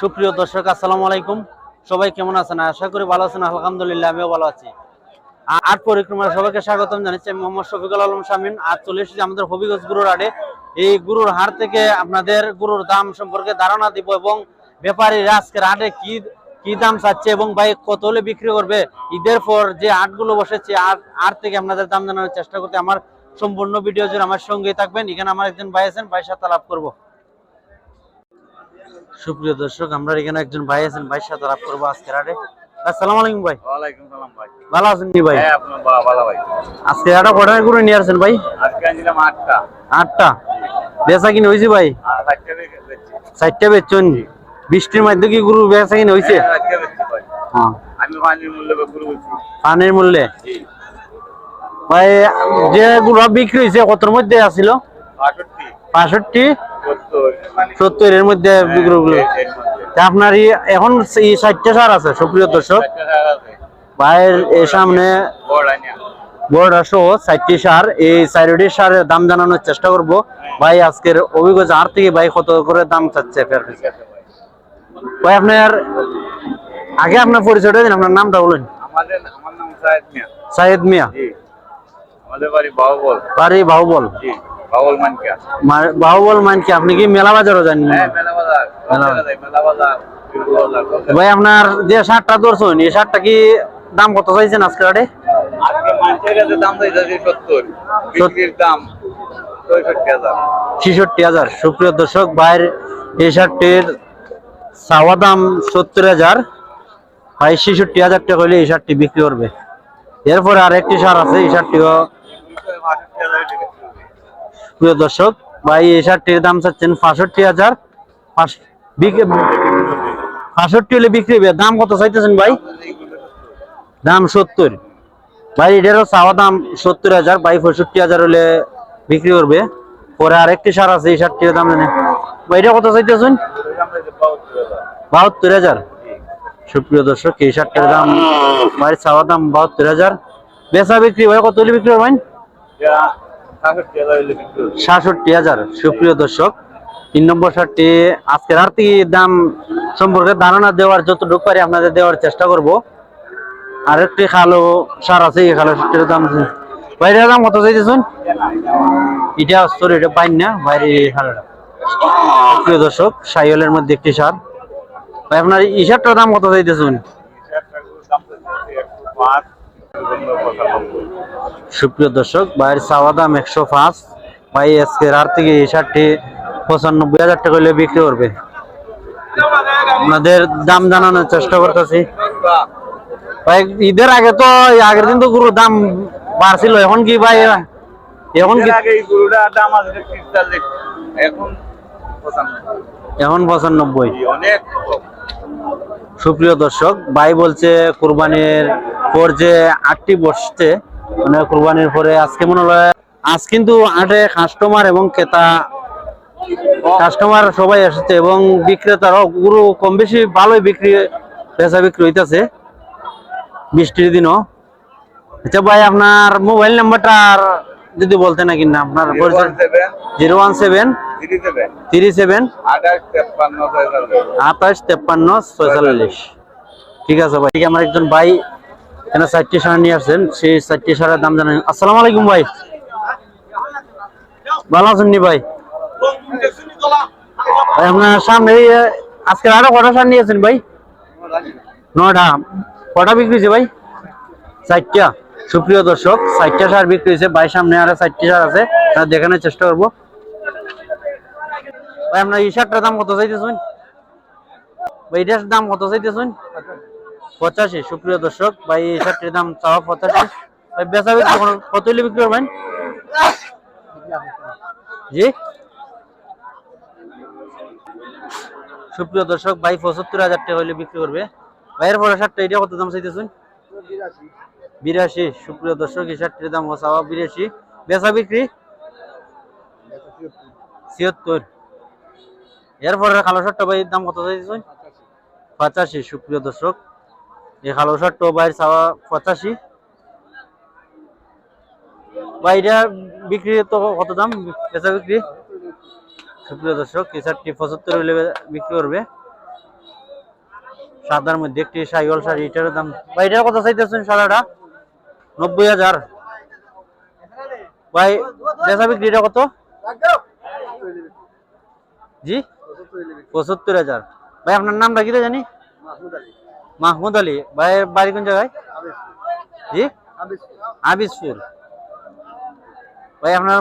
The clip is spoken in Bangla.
সুপ্রিয় দর্শক, আসসালামু আলাইকুম। সবাই কেমন আছেন? আশা করি ভালো আছেন। আলহামদুলিল্লাহ, আমিও ভালো আছি। আ- আট পরিক্রমার সবাইকে স্বাগতম জানাচ্ছি। আমি মোহাম্মদ শফিকুল আলম শামিন আজ চলে এসেছি আমাদের হবিগঞ্জ গুরুর হাটে এই গুরুর হাট থেকে আপনাদের গুরুর দাম সম্পর্কে ধারণা দিব এবং ব্যাপারীরা আজকের হাটে কি কি দাম চাচ্ছে এবং ভাই কত হলে বিক্রি করবে? ঈদের পর যে হাটগুলো বসেছে, আট আট থেকে আপনাদের দাম জানানোর চেষ্টা করতে আমার সম্পূর্ণ ভিডিও জুড়ে আমার সঙ্গেই থাকবেন। এখানে আমার একজন ভাই আছেন ভাইয়ের সাথে লাভ করব। সুপ্রিয় দর্শক আমরা এখানে একজন ভাই আছেন ভাইয়ের সাথে লাভ করব আজকের হাটে। আসসালামু আলাইকুম ভাই। ওয়ালাইকুম সালাম ভাই। ভালো আছেন নি ভাই? হ্যাঁ ভালো ভাই। আজকে হাটে কটায় করে নিয়ে আসছেন ভাই? আজকে আনছিলাম আটটা। আটটা। বেচা কিনে হয়েছে ভাই? চারটে বেচছেন। বৃষ্টির মধ্যে কি গরু বেচা কিনে হয়েছে? হ্যাঁ, আজকে ভাই। হ্যাঁ। পানির মূল্য ভাই যে গুলো বিক্রি হয়েছে কতর মধ্যে আসছিল বাষট্টি। পাঁষট্টি সত্তর এর মধ্যে। তা আপনার এখন এই ষাটটা সার আছে সুপ্রিয় দর্শক। ভাইয়ের এই সামনে বড় সহ চারটি সার। এই চারটি সারের দাম জানানোর চেষ্টা করব। ভাই আজকের অভিজ্ঞতা আর থেকে ভাই কত করে দাম চাচ্ছে ফের ভাই। আপনার আগে আপনার পরিচয়টা দিন আপনার নামটা বলুন। আমাদের আমার নাম সাহেদ মিয়া। সাইদ মিয়া। আমাদের বাড়ি বাহুবল। বাড়ি বাহুবল। বাহুবল মানকিয়া মা- বাহুবল মান কি? আপনি কি মেলা বাজারও জানেন হ্যাঁ জায়গায়। ভাই আপনার যে শার্টটা ধরছেন এই শার্টটা কি দাম কত চাইছেন আজকে রাটে হাজার। ছেষট্টি হাজার। সুপ্রিয় দর্শক ভাইয়ের এই শার্টটির চাওয়া দাম সত্তর হাজার। ভাই ছেষট্টি হাজার টাকা হলে এই শার্টটি বিক্রি করবে। এরপরে আর একটি সার আছে এই শার্টটিও বাষট্টি হাজার বিক্রি করবে। প্রিয় দর্শক, ভাই, এই শার্টটির দাম চাচ্ছেন পাঁষট্টি হাজার পাঁচ- বিক- পাঁষট্টি হলে বিক্রি হবে। দাম কত চাইতেছেন ভাই? দাম সত্তর। ভাই, এটারও চাওয়া দাম সত্তর হাজার, ভাই, পঁয়ষট্টি হাজার হলে বিক্রি করবে। পরে আরেকটি সার আছে, এই শার্টটির দাম জানে ভাই, এটা কত চাইতেছেন? বাহাত্তর হাজার। সুপ্রিয় দর্শক, এই শার্টটির দাম বাড়ির চাওয়া দাম বাহাত্তর হাজার। বেচা বিক্রি ভাই কত হলে বিক্রি করবেন সাতষট্টি হাজার, সুপ্রিয় দর্শক, তিন নম্বর শার্টটি আজকের আর্থিক দাম সম্পর্কে ধারণা দেওয়ার যতটুকু পারি আপনাদের দেওয়ার চেষ্টা করব। আরেকটি খালো সার আছে, এই খালো শার্টের দাম বাইরের দাম কত চাইতেছেন? এটা এটা পাইন না, বাইরে খালোটা। দর্শক সাইকেলের মধ্যে একটি সার ভাই, আপনার এই শার্টটার দাম কত চাইতেছেন? সুপ্রিয় দর্শক ভাইয়ের চাওয়া দাম একশো পাঁচ। ভাই আজকের আর থেকে এই শার্টটি পঁচানব্বই হাজার টাকা হলে বিক্রি করবে। আপনাদের দাম জানানোর চেষ্টা করতেছি। ভাই ঈদের আগে তো আগের দিন তো গুরুর দাম বাড়ছিল এখন কি ভাই? এখন কি? দাম আছে এখন পঁচানব্বই। সুপ্রিয় দর্শক ভাই বলছে কোরবানির পর যে আটটি বসছে মানে কোরবানির পরে আজকে মনে হয় আজ কিন্তু আটে কাস্টমার এবং ক্রেতা কাস্টমার সবাই এসেছে এবং বিক্রেতারাও গুরু কম বেশি ভালোই বিক্রি বেচা বিক্রি হইতেছে বৃষ্টির দিনও। আচ্ছা ভাই আপনার মোবাইল নাম্বারটা আর যদি বলতে না আপনার Zero zero one seven three seven আঠাশ তেপ্পান্ন ছয়চল্লিশ। ঠিক আছে ভাই আমার একজন ভাই এখানে সার নিয়ে আসছেন, সেই দাম জানেন। আসসালামু আলাইকুম ভাই। ভালো আছেন নি ভাই? আপনার সামনে আজকে আরও কটা সার নিয়েছেন ভাই? নটা কটা বিক্রি হয়েছে ভাই? সুপ্রিয় দর্শক, চারটা সার বিক্রি হয়েছে। ভাই, সামনে আরও চারটি সার আছে। দেখানোর চেষ্টা করব। ভাই, আপনার এই সারটার দাম কত চাইতেছেন? ভাই, এটার দাম কত চাইতেছেন? পঁচাশি, সুপ্রিয় দর্শক, ভাই, এই শার্টটির দাম চাওয়া পঁচাশি। ভাই, বেচা বিক্রি কত হলে বিক্রি করবেন? জি। সুপ্রিয় দর্শক, ভাই, পঁচাত্তর হাজার টাকা হলে বিক্রি করবে। ভাইয়ের পরে শার্টটা এটা কত দাম চাইতেছেন? বিরাশি। সুপ্রিয় দর্শক, এই শার্টটির দাম চাওয়া বিরাশি। বেচা বিক্রি? ছিয়াত্তর। এরপরে কালো শার্টটা, ভাই, দাম কত চাইছেন পঁচাশি। সুপ্রিয় দর্শক এই কালো শার্টটা ভাইয়ের চাওয়া পঁচাশি। ভাই, এটা বিক্রি তো কত দাম? বেচা বিক্রি? সুপ্রিয় দর্শক, এই শার্টটি পঁচাত্তর হলে বিক্রি করবে। সাদার মধ্যে একটি সাইওয়াল শাড়ি এটার দাম। ভাই, এটার কত চাইতেছেন সাদাটা? নব্বই হাজার। ভাই, বেচা বিক্রিটা কত? জি? পঁচাত্তর হাজার। ভাই, আপনার নামটা কি রে জানি? মাহমুদ আলী ভাইয়ের বাড়ি কোন জায়গায়? জি? আবিসপুর ভাই আপনার